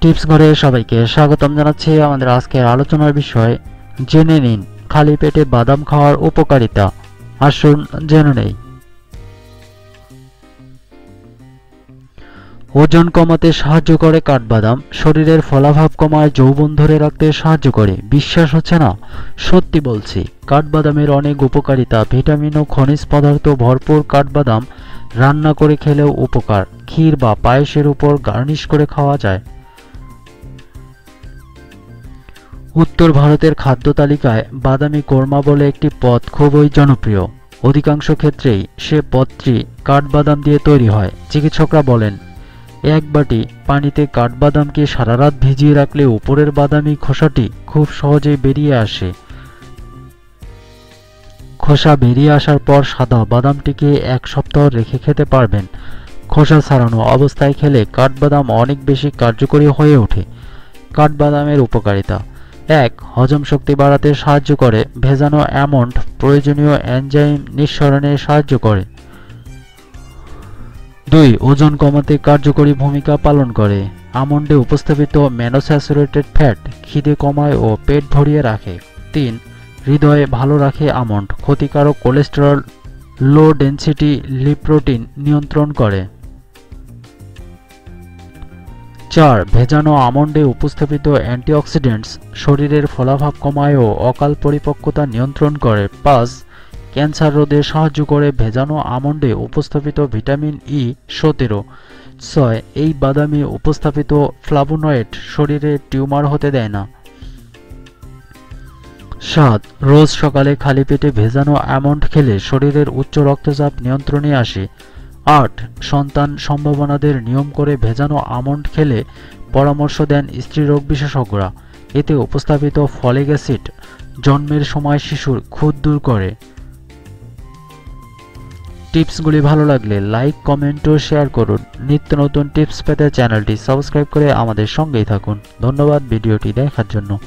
Tips ঘরে সবাইকে স্বাগতম জানাচ্ছি আমাদের আজকের আলোচনার বিষয়, জেনে নিন, খালি পেটে বাদাম খাওয়ার উপকারিতা। আসুন, জেনে নেই। ওজন কমাতে সাহায্য করে কাঠবাদাম, শরীরের ফলাভাব কমায় যৌবন ধরে রাখতে সাহায্য করে। বিশ্বাস হচ্ছে না? সত্যি বলছি, কাঠবাদামের অনেক উপকারিতা, ভিটামিন ও খনিজ পদার্থ ভরপুর কাঠবাদাম রান্না করে খেলেও উপকার। ক্ষীর বা পায়েসের উপর গার্নিশ করে খাওয়া যায়। উত্তর ভারতের খাদ্য তালিকায় বাদামি কোরমা বলে একটি পদ খুবই জনপ্রিয়। অধিকাংশ ক্ষেত্রেই সে পদটি কাঠবাদাম দিয়ে তৈরি হয়। চিকিৎসকরা বলেন, এক বাটি পানিতে কাঠবাদামকে সারা রাত ভিজিয়ে রাখলে উপরের বাদামি খোসাটি খুব সহজেই বেরিয়ে আসে। খোসা বেরিয়ে আসার পর সাদা বাদামটিকে এক সপ্তাহ রেখে খেতে পারবেন। খোসা ছাড়ানো অবস্থায় খেলে কাঠবাদাম অনেক বেশি কার্যকরী হয়ে ওঠে। কাঠবাদামের উপকারিতা এক হজম শক্তি বাড়াতে সাহায্য করে, ভেজানো অ্যামন্ড প্রয়োজনীয় এনজাইম নিঃসরণে সাহায্য করে। দুই, ওজন কমাতে কার্যকরী ভূমিকা পালন করে। আমন্ডে উপস্থাপিত ম্যানোস্যাচুরেটেড ফ্যাট খিদে কমায় ও পেট ভরিয়ে রাখে। তিন, হৃদয়ে ভালো রাখে আমন্ড, ক্ষতিকারক কোলেস্টেরল, লো ডেনসিটি, লিপ্রোটিন নিয়ন্ত্রণ করে। চার ভেজানো আমন্ডে উপস্থাপিত অ্যান্টিঅক্সিডেন্টস, শরীরের ফলাভাব কমায় ও অকাল পরিপক্কতা নিয়ন্ত্রণ করে। পাঁচ, ক্যান্সার রোধে সাহায্য করে ভেজানো আমন্ডে উপস্থাপিত ভিটামিন ই সতেরো। ছয়, এই বাদামে উপস্থাপিত ফ্লাভোনয়েড শরীরে টিউমার হতে দেয় না। সাত, রোজ সকালে খালি পেটে ভেজানো অ্যামন্ড খেলে শরীরের উচ্চ রক্তচাপ নিয়ন্ত্রণে আসে। আট, সন্তান সম্ভাবনাদের নিয়ম করে ভেজানো আমন্ড খেলে পরামর্শ দেন স্ত্রীরোগ বিশেষজ্ঞরা। এতে উপস্থাপিত ফলিক অ্যাসিড জন্মের সময় শিশুর খুদ দূর করে। টিপসগুলি ভালো লাগলে লাইক, কমেন্ট ও শেয়ার করুন। নিত্য নতুন টিপস পেতে চ্যানেলটি সাবস্ক্রাইব করে আমাদের সঙ্গেই থাকুন। ধন্যবাদ ভিডিওটি দেখার জন্য।